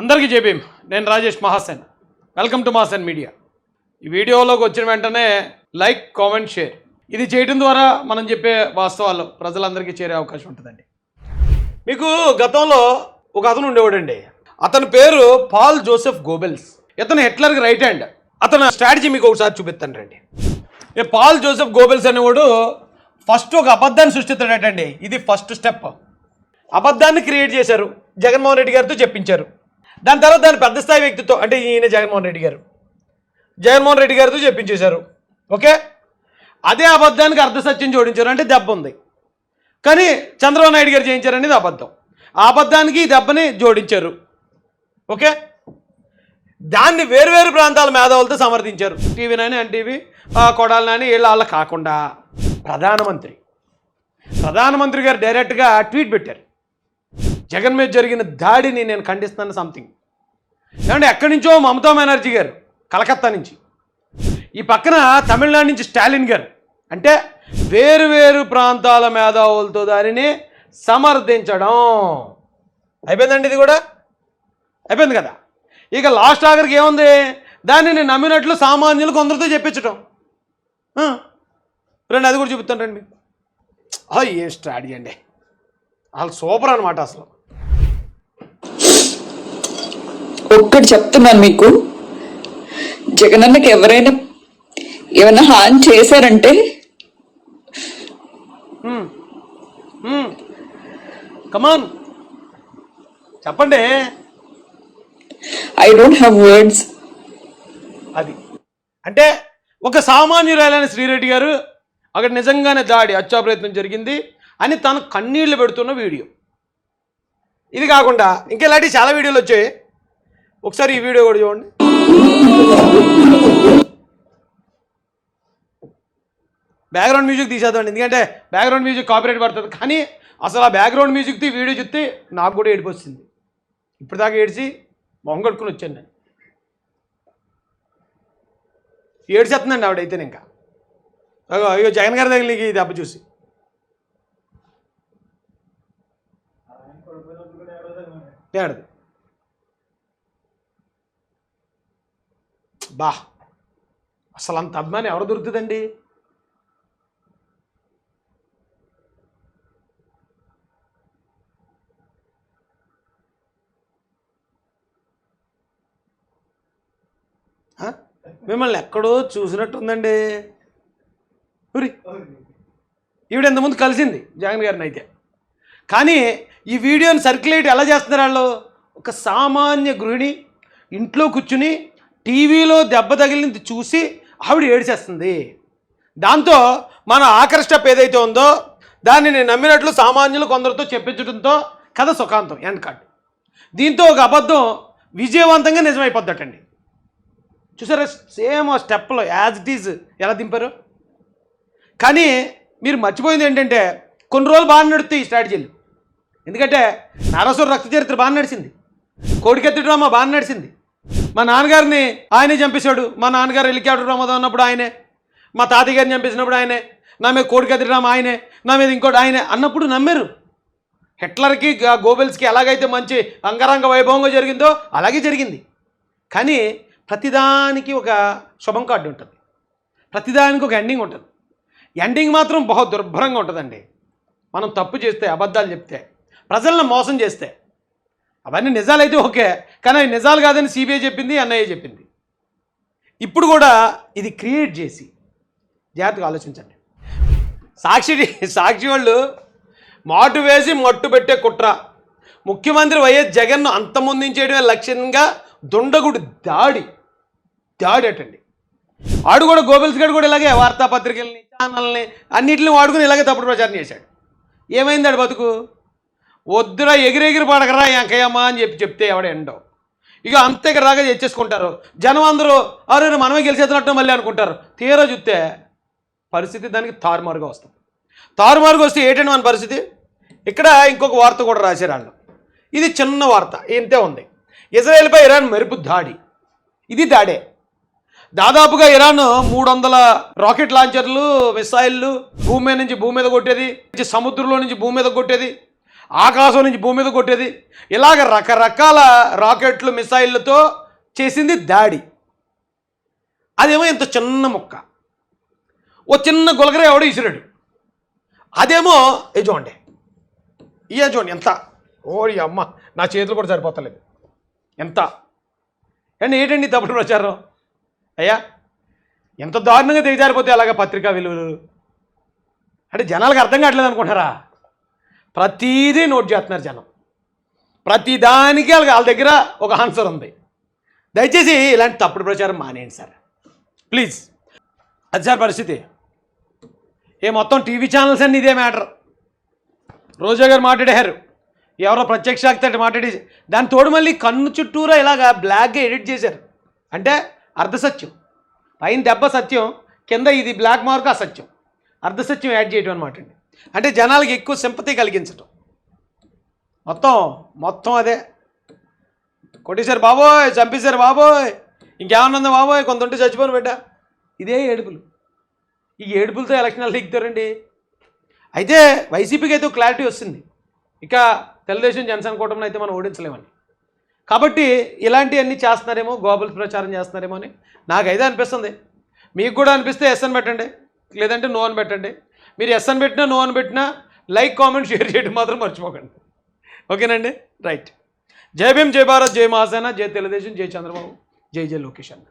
అందరికీ జేబీం నేను Rajesh Mahasen. Welcome to Mahasen media ఈ వీడియోలోకి వచ్చిన వెంటనే లైక్ కామెంట్ షేర్. ఇది చేయడం ద్వారా మనం చెప్పే వాస్తవాలు ప్రజలందరికీ చేరే అవకాశం ఉంటుందండి. మీకు గతంలో ఒక అతను ఉండేవాడండి. అతని పేరు పాల్ జోసెఫ్ గోబెల్స్. ఇతను హిట్లర్కి రైట్ హ్యాండ్ అతను స్ట్రాటజీ మీకు ఒకసారి చూపిస్తాను రండి. పాల్ జోసెఫ్ గోబెల్స్ అనేవాడు ఫస్ట్ ఒక అబద్ధాన్ని సృష్టిస్తాడటండి. ఇది ఫస్ట్ స్టెప్ అబద్ధాన్ని క్రియేట్ చేశారు. జగన్మోహన్ రెడ్డి గారితో చెప్పించారు. దాని తర్వాత దాని పెద్ద స్థాయి వ్యక్తితో అంటే ఈయన జగన్మోహన్ రెడ్డి గారు. జగన్మోహన్ రెడ్డి గారితో చెప్పించేశారు. ఓకే? అదే అబద్ధానికి అర్ధసత్యం జోడించారు అంటే దెబ్బ ఉంది. కానీ చంద్రబాబు నాయుడు గారు చేయించారనేది అబద్ధం. ఆ అబద్ధానికి ఈ దెబ్బని జోడించారు. ఓకే? దాన్ని వేరువేరు ప్రాంతాల మేధావులతో సమర్థించారు. టీవీ నాని ఎన్టీవీ కొడాలి నాని వీళ్ళ వాళ్ళ కాకుండా ప్రధానమంత్రి. ప్రధానమంత్రి గారు డైరెక్ట్గా ట్వీట్ పెట్టారు. జగన్ మీద జరిగిన దాడిని నేను ఖండిస్తాను సంథింగ్ ఏమంటే ఎక్కడి నుంచో మమతా బెనర్జీ గారు కలకత్తా నుంచి. ఈ పక్కన తమిళనాడు నుంచి స్టాలిన్ గారు. అంటే వేరు వేరు ప్రాంతాల మేధావులతో దానిని సమర్థించడం. అయిపోయిందండి ఇది కూడా? అయిపోయింది కదా? ఇక లాస్ట్ ఆఖరికి ఏముంది? దానిని నమ్మినట్లు సామాన్యులు కొందరితో చెప్పించడం రండి అది కూడా చూపిస్తాను రండి. ఆ, ఏం స్ట్రాటజీ అండి. వాళ్ళు సూపర్ అనమాట అసలు. ఒక్కటి చెప్తున్నాను మీకు. జగనన్నకి ఎవరైనా ఏమైనా హాని చేశారంటే? కమాన్ చెప్పండి. ఐ డోంట్ హ్యావ్ వర్డ్స్ అది. అంటే ఒక సామాన్యురాలైన శ్రీరెడ్డి గారు అక్కడ నిజంగానే దాడి హత్యా ప్రయత్నం జరిగింది అని తను కన్నీళ్ళు పెడుతున్న వీడియో. ఇది కాకుండా ఇంకా ఇలాంటి చాలా వీడియోలు వచ్చాయి. ఒకసారి ఈ వీడియో కూడా చూడండి. బ్యాక్గ్రౌండ్ మ్యూజిక్ తీసేద్దండి ఎందుకంటే బ్యాక్గ్రౌండ్ మ్యూజిక్ కాపీరైట్ పడుతుంది. కానీ అసలు ఆ బ్యాక్గ్రౌండ్ మ్యూజిక్ది వీడియో చూస్తే నాకు కూడా ఏడుపు వస్తుంది. ఇప్పుడు ఏడిచి మొహం కట్టుకుని వచ్చాను నేను. ఏడ్చేస్తుందండి ఆవిడైతే ఇంకా. అయ్యో జగన్ గారి దగ్గర నీకు ఈ దెబ్బ చూసి. ఏడదు? బా అసలు అంత అభిమాని ఎవరు దొరుకుతుందండి? మిమ్మల్ని ఎక్కడో చూసినట్టుందండి. ఊరి ఈవిడ ఇంతకుముందు కలిసింది జగన్ గారిని అయితే. కానీ ఈ వీడియోని సర్క్యులేట్ ఎలా చేస్తున్నారు వాళ్ళు? ఒక సామాన్య గృహిణి ఇంట్లో కూర్చుని టీవీలో దెబ్బ తగిలింది చూసి ఆవిడ ఏడ్చేస్తుంది. దాంతో మన ఆకర్షప్ ఏదైతే ఉందో దాన్ని నేను నమ్మినట్లు సామాన్యులు కొందరితో చెప్పించడంతో కథ సుఖాంతం ఎండ్ కార్డ్ దీంతో ఒక అబద్ధం విజయవంతంగా నిజమైపోద్దటండి. చూసారా సేమ్ ఆ స్టెప్లో యాజ్ ఇట్ ఈజ్ ఎలా దింపారు? కానీ మీరు మర్చిపోయింది ఏంటంటే కొన్ని రోజులు బాగా నడుస్తాయి ఈ స్ట్రాటజీలు ఎందుకంటే నారాసుర రక్త చరిత్ర బాగా నడిచింది. కోడికెత్తి డ్రామా బాగా నడిచింది. మా నాన్నగారిని ఆయనే చంపేశాడు. మా నాన్నగారు హెలికాప్టర్ ప్రమాదం ఉన్నప్పుడు ఆయనే మా తాతయ్య గారిని చంపేసినప్పుడు ఆయనే నా మీద కోడికెత్తి ఆయనే నా మీద ఇంకోటి ఆయనే అన్నప్పుడు నమ్మారు. హిట్లర్కి గోబెల్స్కి ఎలాగైతే మంచి అంగరంగ వైభవంగా జరిగిందో అలాగే జరిగింది. కానీ ప్రతిదానికి ఒక శుభం కార్డు ఉంటుంది. ప్రతిదానికి ఒక ఎండింగ్ ఉంటుంది. ఎండింగ్ మాత్రం బహు దుర్భరంగా ఉంటుందండి. మనం తప్పు చేస్తే అబద్ధాలు చెప్తే ప్రజలను మోసం చేస్తే అవన్నీ నిజాలైతే ఓకే కానీ అవి నిజాలు కాదని సిబిఐ చెప్పింది ఎన్ఐఏ చెప్పింది. ఇప్పుడు కూడా ఇది క్రియేట్ చేసి జాగ్రత్తగా ఆలోచించండి. సాక్షి సాక్షి వాళ్ళు మాటు వేసి మట్టు పెట్టే కుట్ర. ముఖ్యమంత్రి వైఎస్ జగన్ను అంతమొందించేయడమే లక్ష్యంగా దుండగుడు దాడి దాడి అటండి. ఆడు కూడా గోబెల్స్ గడు కూడా ఇలాగే వార్తాపత్రికల్ని ఛానల్ని అన్నిటిని వాడుకుని ఇలాగే తప్పుడు ప్రచారం చేశాడు. ఏమైంది ఆడు బతుకు? వద్దురా ఎగిరెగిరి పడకరా ఎంకయ్యమ్మా అని చెప్పి చెప్తే ఎవడ ఎండవు. ఇక అంతే ఇక్కడ తెచ్చేసుకుంటారు. జనం అందరూ అరే మనమే గెలిచేస్తున్నట్టు మళ్ళీ అనుకుంటారు. తీరా చూస్తే పరిస్థితి దానికి తారుమారుగా వస్తుంది. తారుమారుగా వస్తే ఏంటండి మన పరిస్థితి? ఇక్కడ ఇంకొక వార్త కూడా రాశారు వాళ్ళు ఇది చిన్న వార్త ఇంతే ఉంది. ఇజ్రాయెల్పై ఇరాన్ మెరుపు దాడి. ఇది దాడే. దాదాపుగా ఇరాన్ మూడు వందల రాకెట్ లాంచర్లు మిసైళ్ళు భూమి మీద నుంచి భూమి మీద కొట్టేది సముద్రంలో నుంచి భూమి మీద కొట్టేది. ఆకాశం నుంచి భూమి మీద కొట్టేది. ఇలాగ రకరకాల రాకెట్లు మిసైళ్ళతో చేసింది దాడి. అదేమో ఇంత చిన్న ముక్క. ఓ చిన్న గులకర ఎవడో ఇసిరాడు. అదేమో ఏ చూడండి. చూడండి ఎంత? ఓ అమ్మ నా చేతులు కూడా సరిపోతలేదు. ఎంత? అండి ఏంటండి తప్పుడు ప్రచారం? అయ్యా ఎంత దారుణంగా దిగజారిపోతే అలాగా పత్రికా విలువలు? అంటే జనాలకు అర్థం కావట్లేదు అనుకుంటారా ప్రతీదీ నోట్ చేస్తున్నారు జనం. ప్రతిదానికి వాళ్ళ దగ్గర ఒక ఆన్సర్ ఉంది. దయచేసి ఇలాంటి తప్పుడు ప్రచారం మానేయండి సార్. ప్లీజ్ అది సార్ పరిస్థితి. ఏ మొత్తం టీవీ ఛానల్స్ అన్ని ఇదే మ్యాటర్ రోజా గారు మాట్లాడారు. ఎవరో ప్రత్యక్ష వ్యక్తి మాట్లాడి దాని తోడు మళ్ళీ కన్ను చుట్టూరా ఇలాగా బ్లాక్గా ఎడిట్ చేశారు. అంటే అర్ధసత్యం. పైన దెబ్బ సత్యం కింద ఇది బ్లాక్ మార్క్ అసత్యం. అర్ధసత్యం యాడ్ చేయడం అనమాట అండి. అంటే జనాలకి ఎక్కువ సింపతి కలిగించటం. మొత్తం మొత్తం అదే. కొట్టేశారు బాబోయ్ చంపేశారు బాబోయ్. ఇంకేమన్నా బాబోయ్? కొంత ఉంటే చచ్చిపోను బిడ్డ. ఇదే ఏడుపులు. ఈ ఏడుపులతో ఎలక్షన్లు దిగుతారండి అయితే వైసీపీకి అయితే క్లారిటీ వస్తుంది. ఇక తెలుగుదేశం జనసేన కూటమిని అయితే మనం ఓడించలేమని కాబట్టి ఇలాంటివన్నీ చేస్తున్నారేమో గోబుల్స్ ప్రచారం చేస్తున్నారేమో అని నాకైతే అనిపిస్తుంది. మీకు కూడా అనిపిస్తే ఎస్ అని పెట్టండి. లేదంటే నో అని పెట్టండి. మీరు ఎస్ అని పెట్టినా నో అని పెట్టినా లైక్ కామెంట్ షేర్ చేయడం మాత్రం మర్చిపోకండి. ఓకేనండి? రైట్. జై భీమ్ జై భారత్ జై మహాసేన జై తెలుగుదేశం జై చంద్రబాబు జై జై లోకేష్ అన్న.